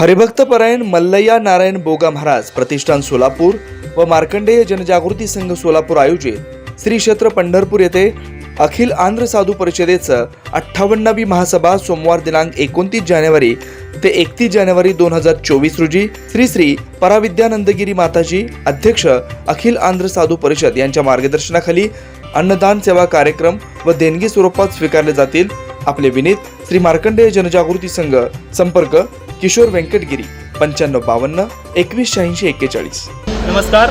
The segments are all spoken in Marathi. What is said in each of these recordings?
हरिभक्तपरायण मल्लय्या नारायण बोगा महाराज प्रतिष्ठान सोलापूर व मार्कंडेय जनजागृती संघ सोलापूर आयोजित श्री क्षेत्र पंढरपूर येथे अखिल आंध्र साधू परिषदेचं अठ्ठावन्नावी महासभा सोमवार दिनांक एकोणतीस जानेवारी ते एकतीस जानेवारी दोन हजार चोवीस रोजी श्री श्री पराविद्यानंदगिरी माताजी अध्यक्ष अखिल आंध्र साधू परिषद यांच्या मार्गदर्शनाखाली अन्नदान सेवा कार्यक्रम व देणगी स्वरूपात स्वीकारले जातील. आपले विनीत श्री मार्कंडेय जनजागृती संघ संपर्क किशोर व्यंकटगिरी पंच्याण्णव बावन्न एकवीस शहाऐंशी एक्केचाळीस. नमस्कार.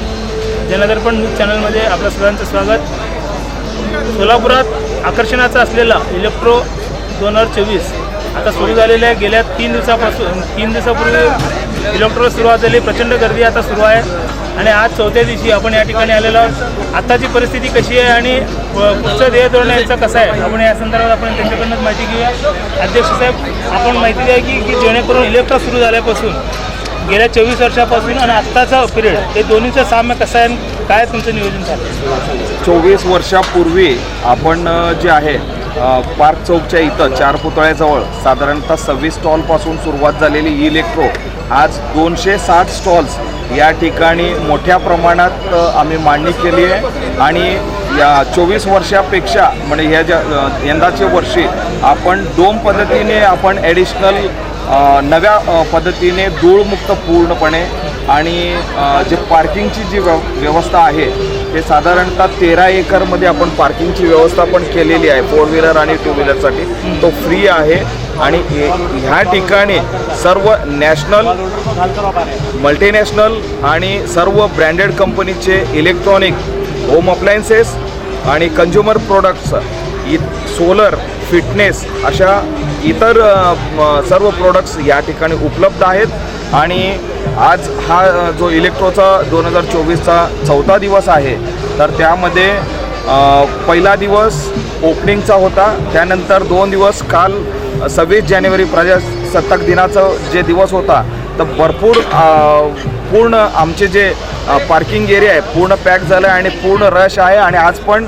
जनदर्पण न्यूज चॅनलमध्ये आपल्या सगळ्यांचं स्वागत. सोलापुरात आकर्षणाचा असलेला इलेक्ट्रो दोन हजार चोवीस आता सुरू झालेल्या गेल्या तीन दिवसापासून तीन दिवसापूर्वी इलेक्ट्रो सुरुवात झाली प्रचंड गर्दी आता सुरू आहे. आणि आज चौथ्या दिवशी आपण या ठिकाणी आलेलो आहोत. आत्ताची परिस्थिती कशी आहे आणि प- पुढचं ध्येय धोरण यांचं कसं आहे? आपण या संदर्भात आपण त्यांच्याकडूनच माहिती घेऊया. अध्यक्ष साहेब आपण माहिती द्या की की जेणेकरून इलेक्ट्रा सुरू झाल्यापासून गेल्या चोवीस वर्षापासून आणि आत्ताचा पिरियड हे दोन्हीचं साम्य कसं आहे आणि काय तुमचं नियोजन झालं? चोवीस वर्षापूर्वी आपण जे आहे पार्क चौकच्या इथं चार पुतळ्याजवळ साधारणतः सव्वीस स्टॉलपासून सुरुवात झालेली इलेक्ट्रो. आज दोनशे साठ स्टॉल्स या ठिकाणी मोठ्या प्रमाणात आम्ही मांडणी केली आहे. आणि या चोवीस वर्षापेक्षा म्हणजे ह्या ज्या यंदाचे वर्षी आपण दोन पद्धतीने आपण ॲडिशनल नव्या पद्धतीने धूळमुक्त पूर्णपणे आणि जे पार्किंगची जी व्यव व्यवस्था आहे हे साधारणतः तेरा एकरमध्ये आपण पार्किंगची व्यवस्था पण केलेली आहे फोर व्हीलर आणि टू व्हीलरसाठी तो फ्री आहे आणि ह्या ठिकाणी सर्व नॅशनल मल्टीनॅशनल आणि सर्व ब्रँडेड कंपनीचे इलेक्ट्रॉनिक होम अप्लायन्सेस आणि कंझ्युमर प्रोडक्ट्स इ सोलर फिटनेस अशा इतर सर्व प्रोडक्ट्स या ठिकाणी उपलब्ध आहेत. आणि आज हा जो इलेक्ट्रोचा दोन हजार चोवीसचा चौथा दिवस आहे तर त्यामध्ये पहिला दिवस ओपनिंगचा होता. त्यानंतर दोन दिवस काल सव्वीस जानेवारी प्रजासत्ताक दिनाचा जे दिवस होता तर भरपूर पूर्ण आमचे जे पार्किंग एरिया आहे पूर्ण पॅक झालं आहे आणि पूर्ण रश आहे. आणि आज पण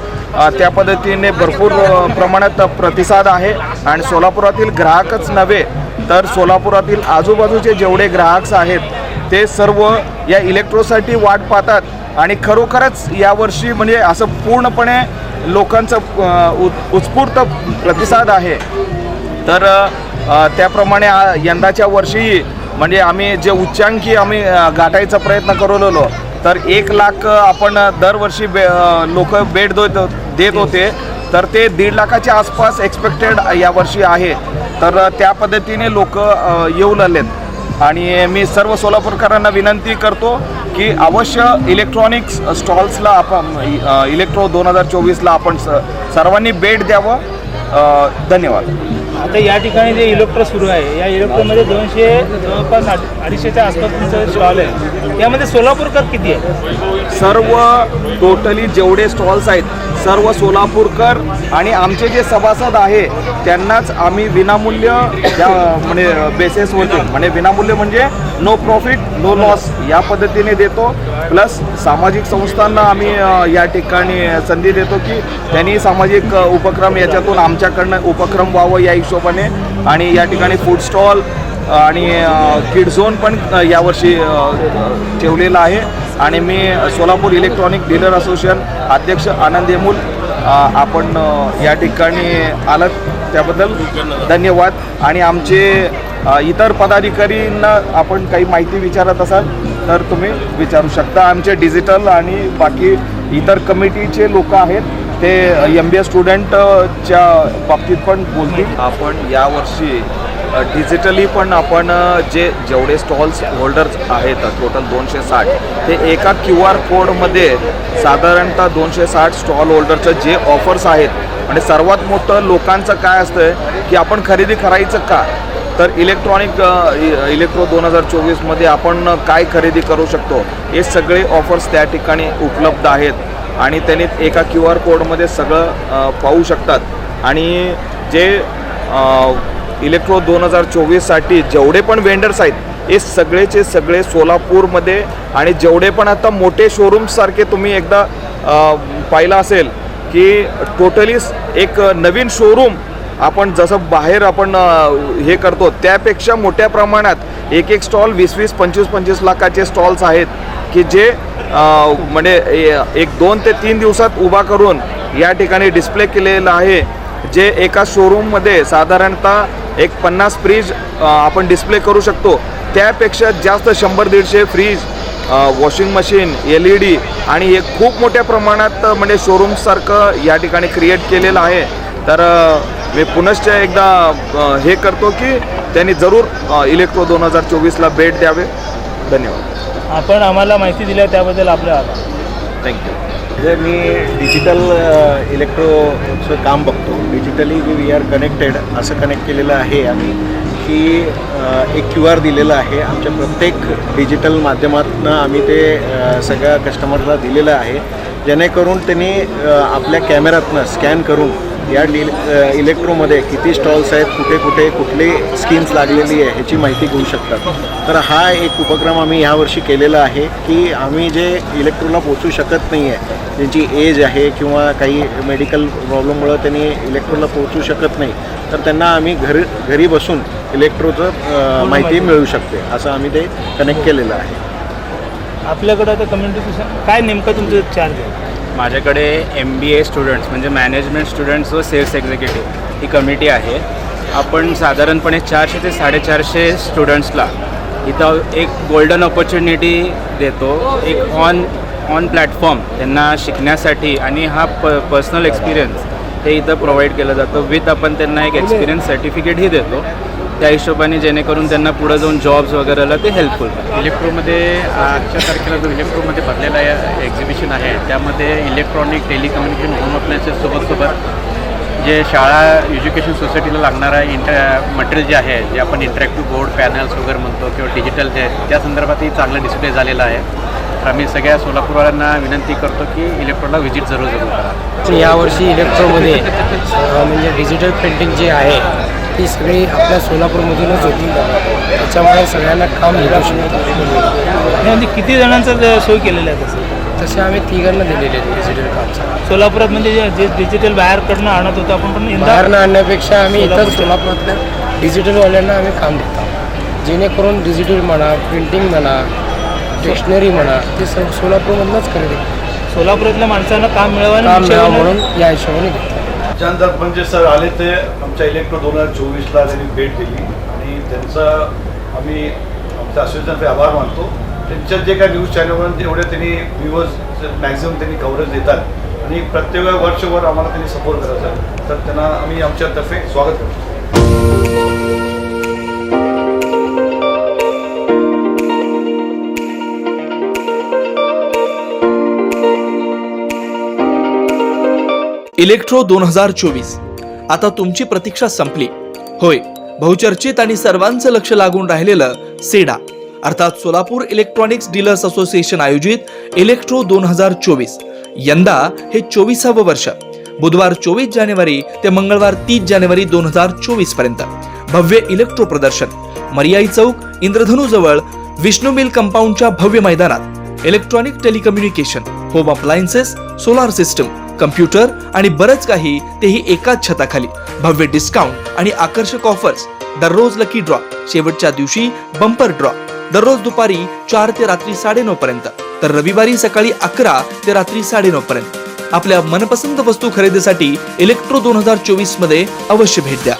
त्या पद्धतीने भरपूर प्रमाणात प्रतिसाद आहे. आणि सोलापुरातील ग्राहकच नव्हे तर सोलापुरातील आजूबाजूचे जेवढे ग्राहक आहेत ते सर्व या इलेक्ट्रोसाठी वाट पाहतात. आणि खरोखरच यावर्षी म्हणजे असं पूर्णपणे लोकांचं उत्स्फूर्त प्रतिसाद आहे. तर त्याप्रमाणे यंदाच्या वर्षी म्हणजे आम्ही जे उच्चांकी आम्ही गाठायचा प्रयत्न करवलेलो तर एक लाख आपण दरवर्षी बे लोक भेट देत देत होते. तर ते दीड लाखाच्या आसपास एक्सपेक्टेड यावर्षी आहे. तर त्या पद्धतीने लोक येऊ लागलेत. आणि मी सर्व सोलापूरकरांना विनंती करतो की अवश्य इलेक्ट्रॉनिक्स स्टॉल्सला आपण इलेक्ट्रो दोन हजार चोवीसला आपण स सर्वांनी भेट द्यावं. धन्यवाद. आता या ठिकाणी जे इलेक्ट्रो सुरू आहे या इलेक्ट्रोमध्ये दोनशे जवळपास अडीचशेच्या आसपास तुमचं स्टॉल आहे त्यामध्ये सोलापूरकर किती आहे? सर्व टोटली जेवढे स्टॉल्स आहेत सर्व सोलापूरकर आणि आमचे जे सभासद आहे त्यांनाच आम्ही विनामूल्य या म्हणजे बेसेसवरती म्हणजे विनामूल्य म्हणजे नो प्रॉफिट नो लॉस या पद्धतीने देतो. प्लस सामाजिक संस्थांना आम्ही या ठिकाणी संधी देतो की त्यांनी सामाजिक उपक्रम याच्यातून आमच्याकडनं उपक्रम व्हावं या हिशोबाने. आणि या ठिकाणी फूड स्टॉल आणि किड झोन पण यावर्षी ठेवलेला आहे. आणि मी सोलापूर इलेक्ट्रॉनिक डीलर असोसिएशन अध्यक्ष आनंद येमूल आपण या ठिकाणी आलात. त्याबद्दल धन्यवाद. आणि आमचे इतर पदाधिकारींना आपण काही माहिती विचारत असाल तर तुम्ही विचारू शकता. आमचे डिजिटल आणि बाकी इतर कमिटीचे लोक आहेत ते एम बी ए स्टुडंटच्या बाबतीत पण बोलतील. आपण यावर्षी डिजिटली पण आपण जे जेवढे स्टॉल्स होल्डर्स आहेत टोटल दोनशे साठ ते एका क्यू आर कोडमध्ये साधारणतः दोनशे साठ स्टॉल होल्डरचं जे ऑफर्स आहेत आणि सर्वात मोठं लोकांचं काय असतं की आपण खरेदी करायचं का? तर इलेक्ट्रॉनिक इ- इलेक्ट्रो दोन हजार चोवीसमध्ये आपण काय खरेदी करू शकतो हे सगळे ऑफर्स त्या ठिकाणी उपलब्ध आहेत. आणि त्यांनी एका क्यू आर कोडमध्ये सगळं पाहू शकतात. आणि जे इलेक्ट्रो दोन हजार चोवीससाठी जेवढे पण वेंडर्स आहेत हे सगळेचे सगळे सोलापूरमध्ये आणि जेवढे पण आता मोठे शोरूम्ससारखे तुम्ही एकदा पाहिलं असेल की टोटली एक नवीन शोरूम आपण जसं बाहेर आपण हे करतो त्यापेक्षा मोठ्या प्रमाणात एक एक स्टॉल वीस वीस पंचवीस पंचवीस लाखाचे स्टॉल्स आहेत की जे म्हणजे एक दोन ते तीन दिवसात उभा करून या ठिकाणी डिस्प्ले केलेलं आहे. जे एका शोरूममध्ये साधारणतः एक पन्नास फ्रीज आपण डिस्प्ले करू शकतो. त्यापेक्षा जास्त शंभर दीडशे fridge washing machine L E D आणि हे खूप मोठ्या प्रमाणात म्हणजे शोरूमसारखं या ठिकाणी क्रिएट केलेलं आहे. तर मी पुनश्च एकदा हे करतो की त्यांनी जरूर इलेक्ट्रो दोन हजार चोवीसला भेट द्यावे. धन्यवाद. आपण आम्हाला माहिती दिल्या त्याबद्दल आपले आभार थँक्यू म्हणजे मी डिजिटल इलेक्ट्रोचं काम बघतो डिजिटली वी आर कनेक्टेड असं कनेक्ट केलेलं आहे आम्ही की एक क्यू आर दिलेलं आहे. आमच्या प्रत्येक डिजिटल माध्यमातून आम्ही ते सगळ्या कस्टमरला दिलेलं आहे. जेणेकरून त्यांनी आपल्या कॅमेऱ्यातनं स्कॅन करून या डील इलेक्ट्रोमध्ये किती स्टॉल्स आहेत कुठे कुठे कुठली स्कीम्स लागलेली आहे ह्याची माहिती घेऊ शकतात. तर हा एक उपक्रम आम्ही यावर्षी केलेला आहे की आम्ही जे इलेक्ट्रोला पोचू शकत नाही आहे ज्यांची एज आहे किंवा काही मेडिकल प्रॉब्लेममुळं त्यांनी इलेक्ट्रोला पोचू शकत नाही तर त्यांना आम्ही घरी घरी बसून इलेक्ट्रोचं माहिती मिळू शकते असं आम्ही ते कनेक्ट केलेलं आहे. आपल्याकडं आता कम्युनिकेशन काय नेमकं तुमचं चार्ज आहे? माझ्याकडे एम बी ए स्टुडंट्स म्हणजे मॅनेजमेंट स्टुडंट्स व सेल्स एक्झिक्युटिव्ह ही कमिटी आहे. आपण साधारणपणे चारशे ते साडेचारशे स्टुडंट्सला इथं एक गोल्डन ऑपॉर्च्युनिटी देतो. एक ऑन ऑन प्लॅटफॉर्म त्यांना शिकण्यासाठी आणि हा प पर्सनल एक्सपिरियन्स हे इथं प्रोव्हाइड केलं जातं. विथ आपण त्यांना एक एक्सपिरियन्स सर्टिफिकेटही देतो. त्या हिशोबाने जेणेकरून त्यांना पुढं जाऊन जॉब्स वगैरेला ते हेल्पफुल इलेक्ट्रोमध्ये आजच्या तारखेला जो इलेक्ट्रोमध्ये भरलेला एक्झिबिशन आहे त्यामध्ये इलेक्ट्रॉनिक टेलिकम्युनिकेशन होम अप्लायन्सेस सोबत जे शाळा एज्युकेशन सोसायटीला लागणारा इंटर मटेरियल जे आहे जे आपण इंटरॅक्टिव्ह बोर्ड पॅनल्स वगैरे म्हणतो किंवा डिजिटल जे आहे, त्या संदर्भातही चांगला डिस्प्ले झालेला आहे. तर आम्ही सगळ्या सोलापूरवाल्यांना विनंती करतो की इलेक्ट्रोला व्हिजिट जरूर जरूर करा. यावर्षी इलेक्ट्रोमध्ये म्हणजे डिजिटल प्रिंटिंग जी आहे ती सगळी आपल्या सोलापूरमधूनच होती. त्याच्यामुळे सगळ्यांना काम मिळू शकतं. म्हणजे किती जणांचं सोय केलेलं आहे तसं? तसे आम्ही तिघांना दिलेले आहेत डिजिटल कामचं सोलापुरात म्हणजे जे- जे डिजिटल बाहेरकडनं आणत होतो आपण पण बाहेरनं आणण्यापेक्षा आम्ही इथं सोलापूर- सोलापुरातल्या डिजिटलवाल्यांना आम्ही काम देतो. जेणेकरून डिजिटल म्हणा प्रिंटिंग म्हणा स्टेशनरी म्हणा ते सग सोलापूरमधूनच खरेदी सोलापुरातल्या माणसांना काम मिळावं काम मिळावं म्हणून या हिशोबाने देतो. त्यानंतर म्हणजे सर आले ते आमच्या इलेक्ट्रो दोन हजार चोवीसला त्यांनी भेट दिली. आणि त्यांचा आम्ही आमच्या असोसिएशनचे आभार मानतो. त्यांच्या जे काही न्यूज चॅनलवर तेवढे त्यांनी व्ह्यूवर्स मॅक्झिमम त्यांनी कव्हरेज देतात. आणि प्रत्येक वर्षभर आम्हाला त्यांनी सपोर्ट करायचा तर त्यांना आम्ही आमच्यातर्फे स्वागत करतो. इलेक्ट्रो दोन हजार चोवीस. आता तुमची प्रतीक्षा संपली. होय बहुचर्चित आणि सर्वांचं लक्ष लागून राहिलेलं सेडा अर्थात सोलापूर इलेक्ट्रॉनिक्स डीलर्स असोसिएशन आयोजित इलेक्ट्रो दोन हजार चोवीस. यंदा हे चोवीसावं वर्ष. बुधवार चोवीस जानेवारी ते मंगळवार तीस जानेवारी दोन हजार चोवीसपर्यंत. भव्य इलेक्ट्रो प्रदर्शन. मरियाई चौक इंद्रधनुजवळ विष्णू मिल कंपाऊंडच्या भव्य मैदानात. Electronic telecommunication home appliances solar system computer आणि बरंच काही तेही एकाच छताखाली. भव्य डिस्काउंट आणि आकर्षक ऑफर्स दररोज लकी ड्रॉ शेवटच्या दिवशी बंपर ड्रॉ दररोज दुपारी चार ते रात्री साडेनऊ पर्यंत. तर रविवारी सकाळी अकरा ते रात्री साडेनऊ पर्यंत. आपल्या मनपसंत वस्तू खरेदीसाठी इलेक्ट्रो दोन हजार चोवीसमध्ये अवश्य भेट द्या.